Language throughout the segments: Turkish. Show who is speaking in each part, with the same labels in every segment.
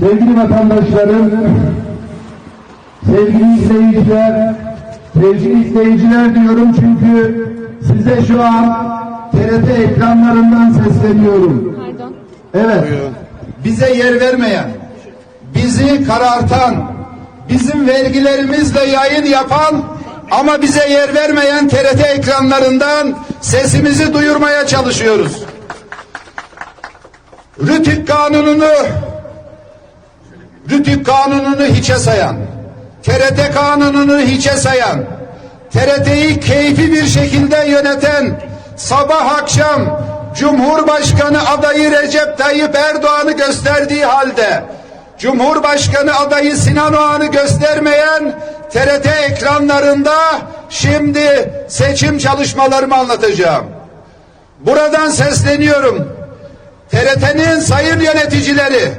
Speaker 1: Sevgili vatandaşlarım, sevgili izleyiciler, sevgili izleyiciler diyorum çünkü size şu an TRT ekranlarından sesleniyorum.
Speaker 2: Pardon.
Speaker 1: Evet, bize yer vermeyen, bizi karartan, bizim vergilerimizle yayın yapan ama bize yer vermeyen TRT ekranlarından sesimizi duyurmaya çalışıyoruz. Rütük kanununu Rütük kanununu hiçe sayan, TRT kanununu hiçe sayan, TRT'yi keyfi bir şekilde yöneten, sabah akşam Cumhurbaşkanı adayı Recep Tayyip Erdoğan'ı gösterdiği halde, Cumhurbaşkanı adayı Sinan Oğan'ı göstermeyen TRT ekranlarında şimdi seçim çalışmalarımı anlatacağım. Buradan sesleniyorum. TRT'nin sayın yöneticileri,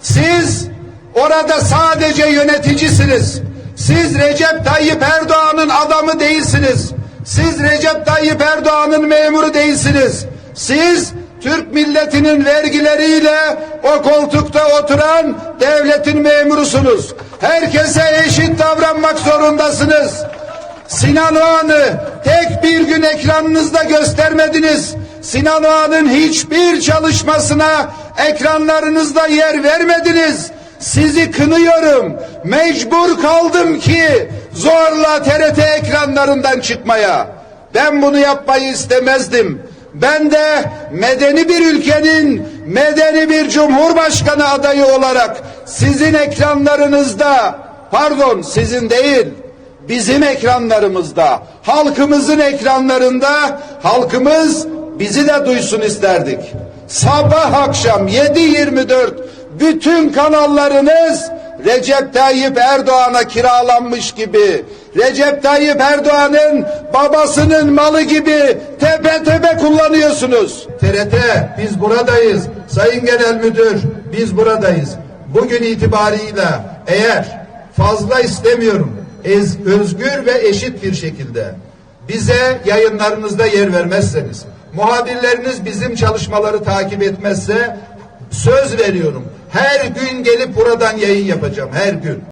Speaker 1: siz orada sadece yöneticisiniz. Siz Recep Tayyip Erdoğan'ın adamı değilsiniz. Siz Recep Tayyip Erdoğan'ın memuru değilsiniz. Siz Türk milletinin vergileriyle o koltukta oturan devletin memurusunuz. Herkese eşit davranmak zorundasınız. Sinan Oğan'ı tek bir gün ekranınızda göstermediniz. Sinan Oğan'ın hiçbir çalışmasına ekranlarınızda yer vermediniz. Sizi kınıyorum. Mecbur kaldım ki zorla TRT ekranlarından çıkmaya. Ben bunu yapmayı istemezdim. Ben de medeni bir ülkenin medeni bir cumhurbaşkanı adayı olarak sizin ekranlarınızda pardon sizin değil bizim ekranlarımızda, halkımızın ekranlarında halkımız bizi de duysun isterdik. Sabah akşam 7-24 bütün kanallarınız Recep Tayyip Erdoğan'a kiralanmış gibi, Recep Tayyip Erdoğan'ın babasının malı gibi tepe tepe kullanıyorsunuz. TRT biz buradayız. Sayın Genel Müdür biz buradayız. Bugün itibarıyla eğer fazla istemiyorum ez, özgür ve eşit bir şekilde bize yayınlarınızda yer vermezseniz, muhabirleriniz bizim çalışmaları takip etmezse söz veriyorum. Her gün gelip buradan yayın yapacağım her gün.